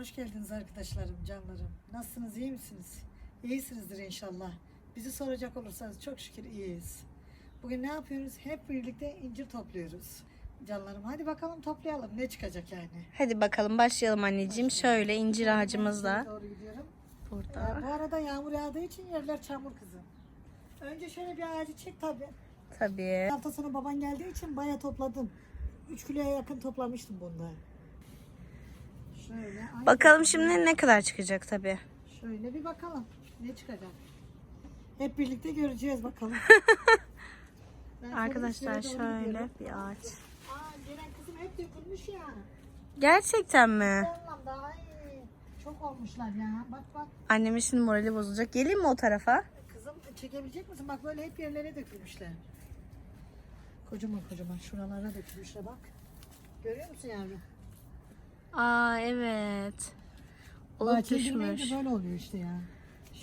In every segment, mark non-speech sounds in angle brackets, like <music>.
Hoş geldiniz arkadaşlarım, canlarım. Nasılsınız, iyi misiniz? İyisinizdir inşallah. Bizi soracak olursanız çok şükür iyiyiz. Bugün ne yapıyoruz? Hep birlikte incir topluyoruz. Canlarım hadi bakalım toplayalım. Ne çıkacak yani? Hadi bakalım başlayalım anneciğim. Şöyle incir ağacımızla Doğru gidiyorum. Ee, burada. bu arada yağmur yağdığı için yerler çamur kızım. Önce şöyle bir ağacı çek tabii. Tabii. Hafta sonu baban geldiği için bayağı topladım. 3 kiloya yakın toplamıştım bunda. Şöyle. ay- Bakalım şimdi ne kadar çıkacak tabii. Şöyle bir bakalım. Ne çıkacak? Hep birlikte göreceğiz bakalım. <laughs> Arkadaşlar şöyle gidiyorum. bir ağaç. Aa gelen kızım hep dökülmüş ya. Gerçekten mi? Anlamda ay çok olmuşlar ya. Bak bak Annemin şimdi morali bozulacak. Geleyim mi o tarafa? kızım çekebilecek misin? Bak böyle hep yerlere dökülmüşler. Kocaman kocaman şuralara dökülmüşler bak. Görüyor musun yavrum? Aa evet. Olup düşmüş. böyle oluyor işte ya.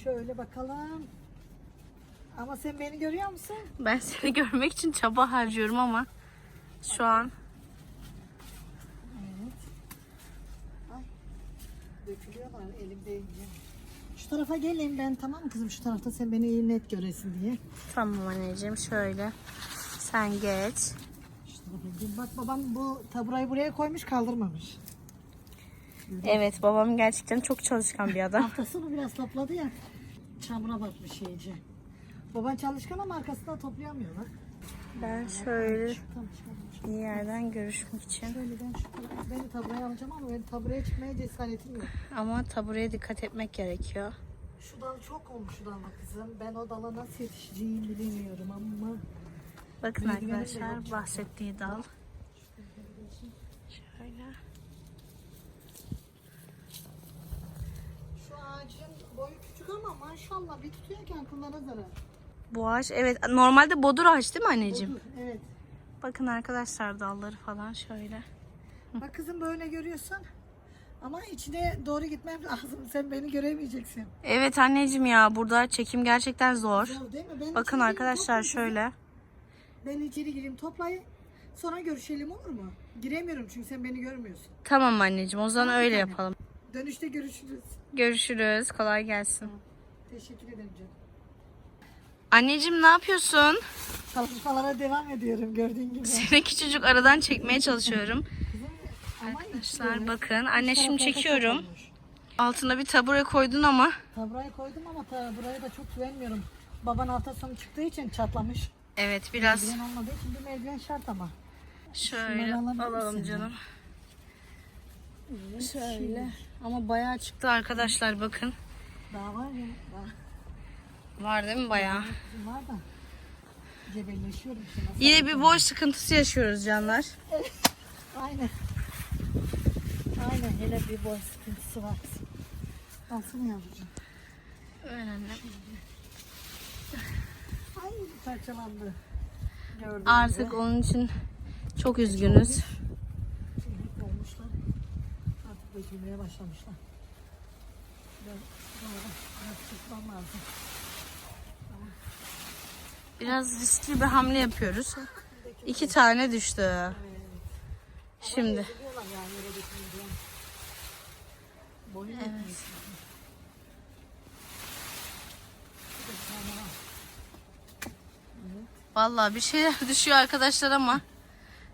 Şöyle bakalım. Ama sen beni görüyor musun? Ben seni <laughs> görmek için çaba harcıyorum ama şu an Evet. Ay. Dökülüyorlar elim değince. Şu tarafa geleyim ben tamam mı kızım? Şu tarafta sen beni iyi net göresin diye. tamam anneciğim şöyle. Sen geç. Şu tarafa geleyim. Bak babam bu taburayı buraya koymuş kaldırmamış. Evet babam gerçekten çok çalışkan bir adam. <laughs> Sonu biraz topladı ya. Çamura batmış iyice. Baban çalışkan ama arkasında toplayamıyor bak. Ben şöyle bir yerden görüşmek için. Şöyle ben şu tarafa, ben de taburayı alacağım ama ben taburaya çıkmaya cesaretim yok. Ama tabureye dikkat etmek gerekiyor. Şu dal çok olmuş şu dal bak kızım. Ben o dala nasıl yetişeceğimi bilemiyorum ama. Bakın arkadaşlar bahsettiği dal. Şöyle. Şu ağacın boyu küçük ama maşallah bir tutuyorken kıllara zarar. Bu ağaç evet normalde bodur ağaç değil mi anneciğim? Dur, Evet. Bakın arkadaşlar dalları falan şöyle. Bak kızım böyle görüyorsun. Ama içine doğru gitmem <laughs> lazım. Sen beni göremeyeceksin. Evet anneciğim ya burada çekim gerçekten zor. Zor değil mi? Ben Bakın arkadaşlar şöyle. Ben içeri gireyim toplayayım. Sonra görüşelim olur mu? Giremiyorum çünkü sen beni görmüyorsun. Tamam anneciğim o zaman Tamam, öyle tane. yapalım. Dönüşte görüşürüz. Görüşürüz. Kolay gelsin. Teşekkür ederim canım. Anneciğim ne yapıyorsun? Çalışmalara devam ediyorum gördüğün gibi. Seni küçücük aradan çekmeye çalışıyorum. Kızım, Arkadaşlar bakın. Anne şimdi çekiyorum. Altına bir tabure koydun ama. Taburayı koydum ama taburaya da çok güvenmiyorum. Baban hafta sonu çıktığı için çatlamış. Evet biraz Merdiven olmadığı için bir merdiven şart ama. şöyle alalım canım. Şöyle. Ama bayağı çıktı arkadaşlar bakın. Daha var ya. Daha Var değil mi bayağı? var da. Cebelleşiyorum. Nasıl Yine bir boy sıkıntısı yaşıyoruz canlar. <laughs> Aynen. Aynen hele bir boy sıkıntısı var. Alsana yavrucuğum. Öyle anne. Ay parçalandı. Gördüm. Artık onun için çok üzgünüz. Olmuşlar. Artık dökülmeye başlamışlar. Ben biraz çıkmam lazım. Biraz riskli bir hamle yapıyoruz. İki tane düştü. Şimdi. Evet. Vallahi bir şeyler <laughs> düşüyor arkadaşlar ama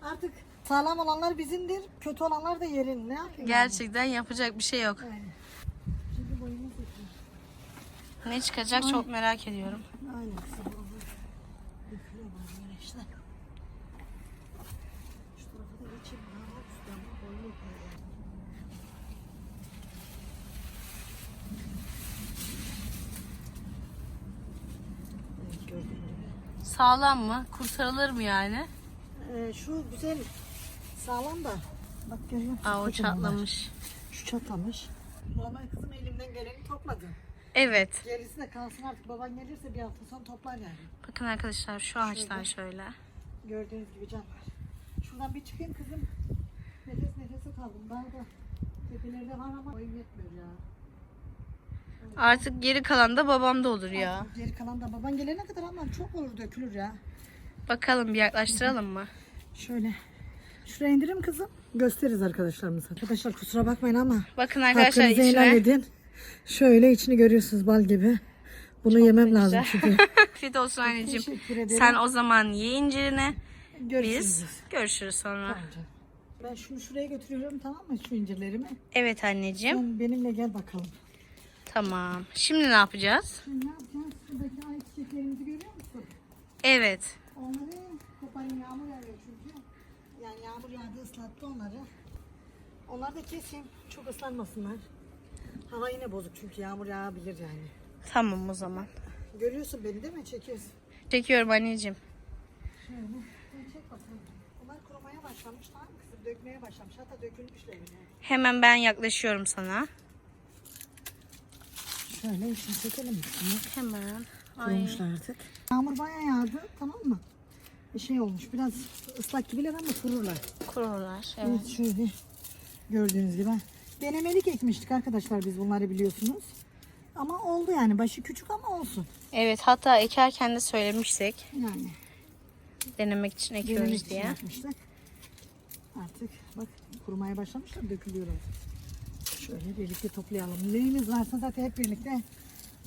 Artık sağlam olanlar bizimdir, kötü olanlar da yerin. Ne yapayım? gerçekten yapacak bir şey yok. Yani? Ne çıkacak çok merak ediyorum. Aynen kızım. Sağlam mı? Kurtarılır mı yani? Ee, şu güzel sağlam da. Bak görüyor musun? Aa o çatlamış. Şu çatlamış. Normal kızım elimden geleni topladı. Evet. Gerisi de kalsın artık baban gelirse bir hafta sonra toplar yani. Bakın arkadaşlar şu ağaçtan şöyle. Gördüğünüz gibi can var. Şuradan bir çıkayım kızım. Nefes nefese kaldım. Daha da tepelerde var ama boyum yetmiyor ya. Artık geri kalan da babamda olur ya. Artık Geri kalan da baban gelene kadar ama çok olur dökülür ya. Bakalım bir yaklaştıralım mı? Şöyle. Şuraya indirim kızım. gösteririz arkadaşlarımıza. Arkadaşlar kusura bakmayın ama Bakın arkadaşlar hakkınızı helal içine. edin. Şöyle içini görüyorsunuz bal gibi. Bunu yemem lazım çünkü. Afiyet olsun anneciğim. Sen o zaman ye incirini. Görüşürüz. Biz görüşürüz sonra. Tamam. Ben şunu şuraya götürüyorum tamam mı şu incirlerimi? Evet anneciğim. Sen benimle gel bakalım. Tamam. Şimdi ne yapacağız? Şimdi ne yapacağız? Şuradaki ay çiçeklerimizi görüyor musun? Evet. Onları koparın yağmur yağıyor çünkü. Yani yağmur yağdı ıslattı onları. Onları da keseyim. Çok ıslanmasınlar. Hava yine bozuk çünkü yağmur yağabilir yani. Tamam o zaman. Görüyorsun beni değil mi? Çekiyorsun. Çekiyorum anneciğim. Şöyle. Çek bakalım. Bunlar kurumaya başlamış tamam mı kızım? Dökmeye başlamış. Hatta dökülmüşler bile. Hemen ben yaklaşıyorum sana. Şöyle içini çekelim Hemen. Ay. kurumuşlar artık. Yağmur bayağı yağdı tamam mı? Bir şey olmuş. Biraz ıslak gibiler ama kururlar. Kururlar. Evet. Evet şöyle gördüğünüz gibi. Denemelik ekmiştik arkadaşlar biz bunları biliyorsunuz. Ama oldu yani başı küçük ama olsun. Evet hatta ekerken de söylemiştik. Yani Denemek için denemek ekiyoruz için diye. yapmıştık. Artık bak kurumaya başlamışlar dökülüyor artık. Şöyle birlikte toplayalım. Neyimiz varsa zaten hep birlikte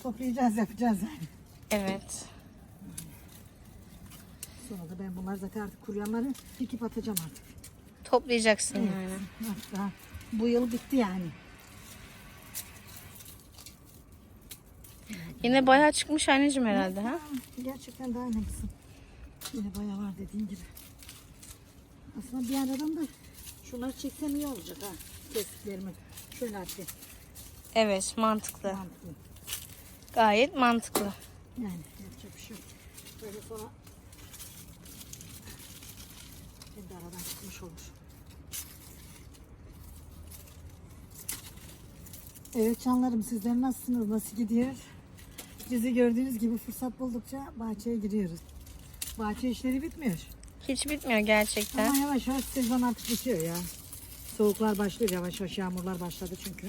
toplayacağız yapacağız yani. Evet. Sonra da ben bunlar zaten artık kuruyanları dikip atacağım artık. Toplayacaksın Evet. yani. Artık daha bu yıl bitti yani. Yine bayağı çıkmış anneciğim herhalde ha? Gerçekten daha ne kızım. Yine bayağı var dediğin gibi. Aslında bir aradan da şunları çeksem iyi olacak ha. Kestiklerimi. Şöyle atayım. Evet mantıklı. Mantıklı. Gayet mantıklı. Yani yapacak bir şey yok. Böyle sonra kendi aradan çıkmış olur. Evet canlarım sizler nasılsınız? Nasıl gidiyor? Bizi gördüğünüz gibi fırsat buldukça bahçeye giriyoruz. Bahçe işleri bitmiyor. Hiç bitmiyor gerçekten. Ama yavaş yavaş sezon artık bitiyor ya. Soğuklar başlıyor yavaş yavaş yağmurlar başladı çünkü.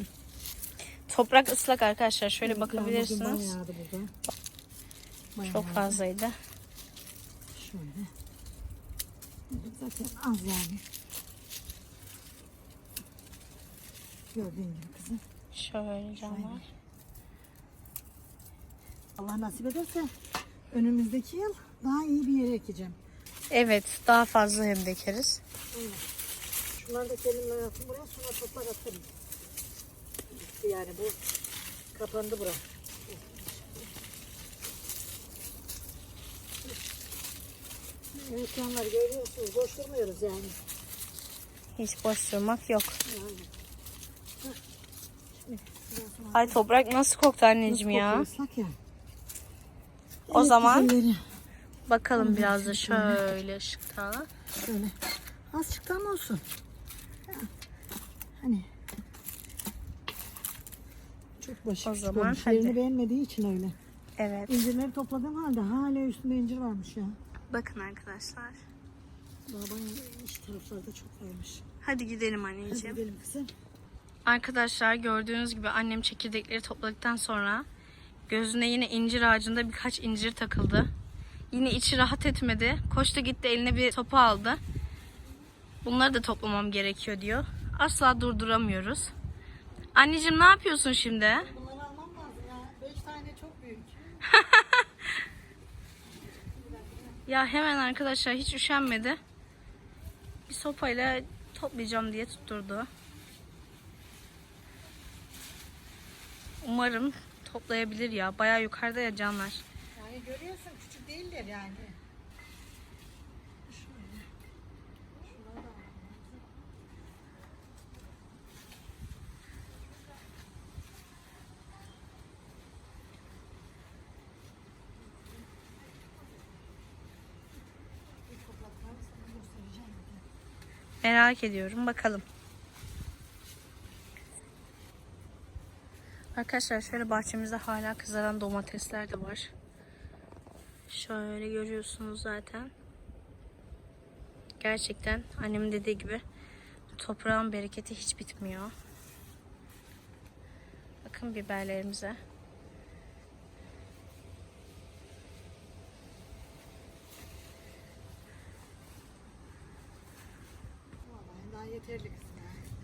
Toprak ıslak arkadaşlar. Şöyle dün bakabilirsiniz. bayağı Çok fazlaydı. Şöyle. Evet, zaten az yani. Gördüğün gibi kızım. Şöyle canlar. Allah nasip ederse önümüzdeki yıl daha iyi bir yere ekeceğim. Evet daha fazla hem de ekeriz. Aynen. Şunları da kendimle yaptım buraya sonra toplar atarım. Bitti yani bu kapandı bura. Evet canlar görüyorsunuz boş durmuyoruz yani. Hiç boş durmak yok. yani. Ay toprak nasıl koktu anneciğim ya? O zaman-. Bakalım biraz da şöyle ışıkta. Şöyle. Az çıktı ama olsun. Hani. Çok başı O zaman hadi. Yerini beğenmediği için öyle. Evet. İncirleri topladığım halde hala üstünde incir varmış ya. Bakın arkadaşlar. Bayağı iç taraflarda çok varmış. Hadi gidelim Hadi anneciğim. gidelim kızım. Arkadaşlar gördüğünüz gibi annem çekirdekleri topladıktan sonra gözüne yine incir ağacında birkaç incir takıldı. Yine içi rahat etmedi. Koştu gitti eline bir sopa aldı. Bunları da toplamam gerekiyor diyor. Asla durduramıyoruz. Anneciğim ne yapıyorsun şimdi? Bunları almam lazım ya. Beş tane çok büyük. <laughs> Ya hemen arkadaşlar hiç üşenmedi. Bir sopayla toplayacağım diye tutturdu. Umarım toplayabilir ya. Bayağı yukarıda ya canlar. Yani görüyorsun küçük değiller yani. Merak ediyorum. Bakalım. Arkadaşlar şöyle bahçemizde hala kızaran domatesler de var. Şöyle görüyorsunuz zaten. Gerçekten annemin dediği gibi toprağın bereketi hiç bitmiyor. Bakın biberlerimize.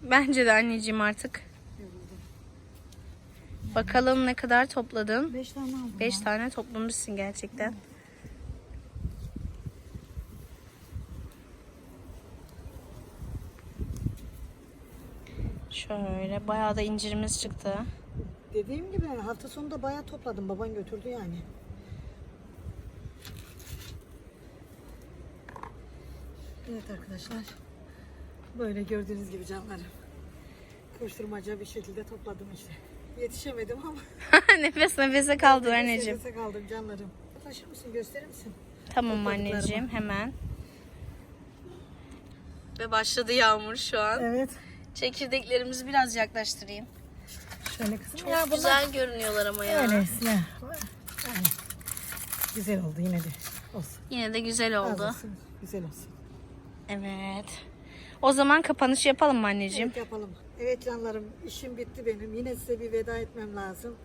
Bence de anneciğim artık. Bakalım ne kadar topladın. Beş tane aldım. 5 ben. tane toplamışsın gerçekten. Şöyle bayağı da incirimiz çıktı. Dediğim gibi hafta sonunda bayağı topladım. Baban götürdü yani. Evet arkadaşlar. Böyle gördüğünüz gibi canlarım. Koşturmaca bir şekilde topladım işte. Yetişemedim ama. <laughs> Nefes nefese kaldı anneciğim. Nefese kaldım canlarım. Taşır mısın gösterir misin? Tamam anneciğim hemen. Ve başladı yağmur şu an. Evet. Çekirdeklerimizi biraz yaklaştırayım. Şöyle kızım. Çok ya bunlar güzel görünüyorlar ama ya. öylesine. Yani güzel oldu yine de. Olsun. Yine de güzel oldu. olsun, Güzel olsun. Evet. O zaman kapanış yapalım mı anneciğim? Evet yapalım. Evet canlarım işim bitti benim. Yine size bir veda etmem lazım.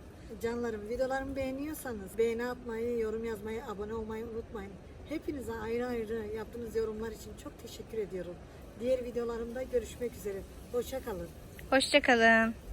Canlarım videolarımı beğeniyorsanız beğeni atmayı, yorum yazmayı, abone olmayı unutmayın. Hepinize ayrı ayrı yaptığınız yorumlar için çok teşekkür ediyorum. Diğer videolarımda görüşmek üzere. Hoşça kalın. Hoşçakalın.